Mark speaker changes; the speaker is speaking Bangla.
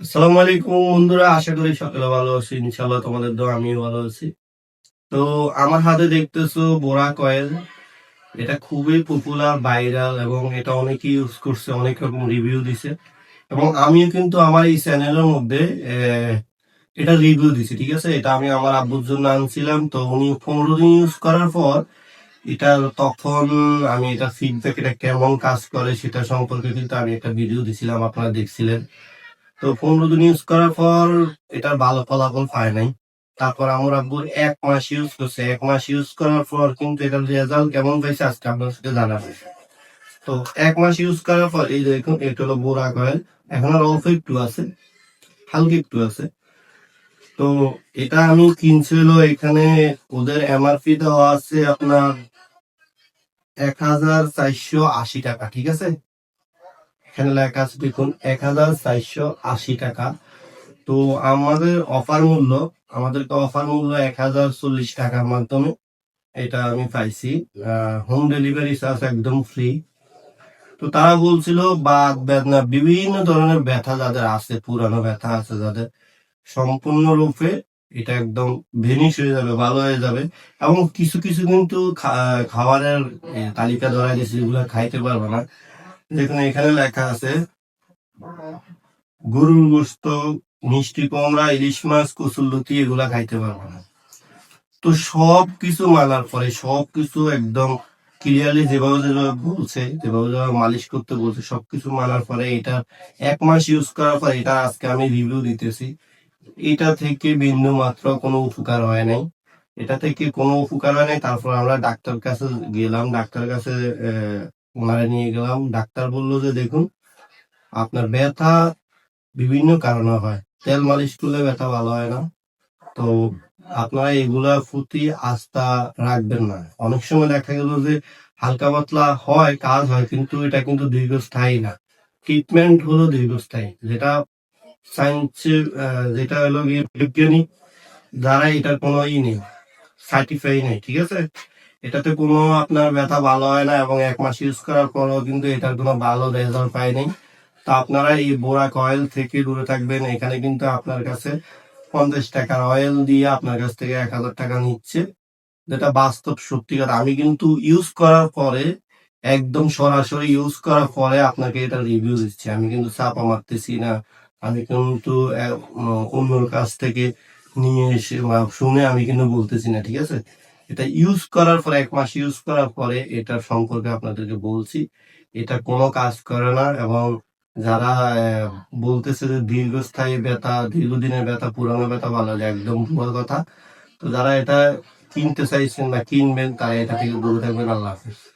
Speaker 1: আসসালামু আলাইকুম বন্ধুরা, আশা করি সকলে ভালো আছি ইনশাল্লাহ তোমাদের দোয়া আমিও ভালো আছি। তো আমার হাতে দেখতেছো বোরা কয়েল। এটা খুবই পপুলার ভাইরাল এবং এটা অনেকে ইউজ করছে, অনেক রকম রিভিউ দিছে। এবং আমিও কিন্তু আমার এই চ্যানেলের মধ্যে এটা রিভিউ দিছি, ঠিক আছে? এটা আমি আমার আব্বুর জন্য আনছিলাম, তো উনি পনেরো দিন ইউজ করার পর, এটা তখন আমি এটা ফিডব্যাক এটা কেমন কাজ করে সেটা সম্পর্কে কিন্তু আমি একটা ভিডিও দিছিলাম, আপনারা দেখছিলেন। তো পনেরো দিন ইউজ করার পর এটার ভালো ফলাফল পায় নাই। তারপর আমার আব্বুর এক মাস ইউজ করছে। এক মাস ইউজ করার পর কিন্তু এটার রেজাল্ট কেমন পাইছে আজকে আপনার সাথে জানাব তো এক মাস ইউজ করার পর এই দেখুন, এটা হলো বোরা কয়েল এখন আর অল্প একটু আছে, হালকা একটু আছে। তো এটা আমি কিনছিল এখানে, ওদের এমআরপি দেওয়া আছে আপনার এক হাজার চারশো আশি টাকা, ঠিক আছে? এখানে লেখা আছে দেখুন এক হাজার চারশো আশি টাকা। তো আমাদের অফার মূল্য, আমাদেরকে অফার মূল্য এক হাজার চল্লিশ টাকার মাধ্যমে এটা আমি পাইছি। হোম ডেলিভারি চার্জ একদম ফ্রি তো তারা বলছিল বাদ বেদনা, বিভিন্ন ধরনের ব্যথা যাদের আছে, পুরানো ব্যথা আছে যাদের, সম্পূর্ণরূপে এটা একদম ভেনিশ হয়ে যাবে, ভালো হয়ে যাবে। এবং কিছু কিছু কিন্তু খাবারের তালিকা ধরা গেছে যেগুলো খাইতে পারবে না। দেখুন এখানে লেখা আছে, গরুর গোস্ত, মিষ্টি কুমড়া, ইলিশ মাছ কচুরলতি এগুলা খাইতে পারবে না। তো সব কিছু মানার পরে সব কিছু একদম ক্লিয়ারলি যেভাবে যেভাবে বলছে, যেভাবে যেভাবে মালিশ করতে বলছে, সবকিছু মানার পরে এটা এক মাস ইউজ করার পর এটা আজকে আমি রিভিউ দিতেছি। এটা থেকে বিন্দু মাত্র কোনো উপকার হয় নাই। এটা থেকে কোনো উপকার হয় নাই। তারপর আমরা ডাক্তার কাছে গেলাম, ডাক্তার কাছে ওনারা নিয়ে গেলাম। ডাক্তার বলল যে, দেখুন, আপনার ব্যথা বিভিন্ন কারণে হয়। তেল মালিশ করলে ব্যথা ভালো হয় না। তো আপনারা এগুলার প্রতি আস্থা রাখবেন না। অনেক সময় দেখা গেল যে, হালকা পাতলা হয়, কাজ হয়, কিন্তু এটা কিন্তু দীর্ঘস্থায়ী না। ট্রিটমেন্ট হলো দীর্ঘস্থায়ী। যেটা সায়েন্সের যেটা হলো গিয়ে বৈজ্ঞানিক দ্বারা এটার কোনো ই নেই সার্টিফাই নেই, ঠিক আছে? এটাতে কোনো আপনার ব্যথা ভালো হয় না এবং এক মাস ইউজ করার পরও কিন্তু এটার কোনো ভালো রেজাল্ট পায় নাই তো আপনারা এই বোরা কয়েল থেকে দূরে থাকবেন, এখানে কিন্তু আপনার কাছে পঞ্চাশ টাকার অয়েল দিয়ে আপনার কাছ থেকে এক হাজার টাকা নিচ্ছে। যেটা বাস্তব সত্যিকার আমি কিন্তু ইউজ করার পরে, একদম সরাসরি ইউজ করার পরে আপনাকে এটা রিভিউ দিচ্ছি। আমি কিন্তু চাপা মারতেছি না। আমি কিন্তু অন্যর কাছ থেকে নিয়ে এসে শুনে আমি কিন্তু বলতেছি না, ঠিক আছে? এটা ইউজ করার পরে, এক মাস ইউজ করার পরে এটার সম্পর্কে আপনাদেরকে বলছি। এটা কোনো কাজ করে না এবং যারা বলতেছে যে দীর্ঘস্থায়ী ব্যথা, দীর্ঘদিনের ব্যথা, পুরানো ব্যথা ভালো যায় একদম ভুয়ার কথা। তো যারা এটা কিনতে চাইছেন বা কিনবেন, তারা এটা থেকে দূরে থাকবেন। আল্লাহ হাফিজ।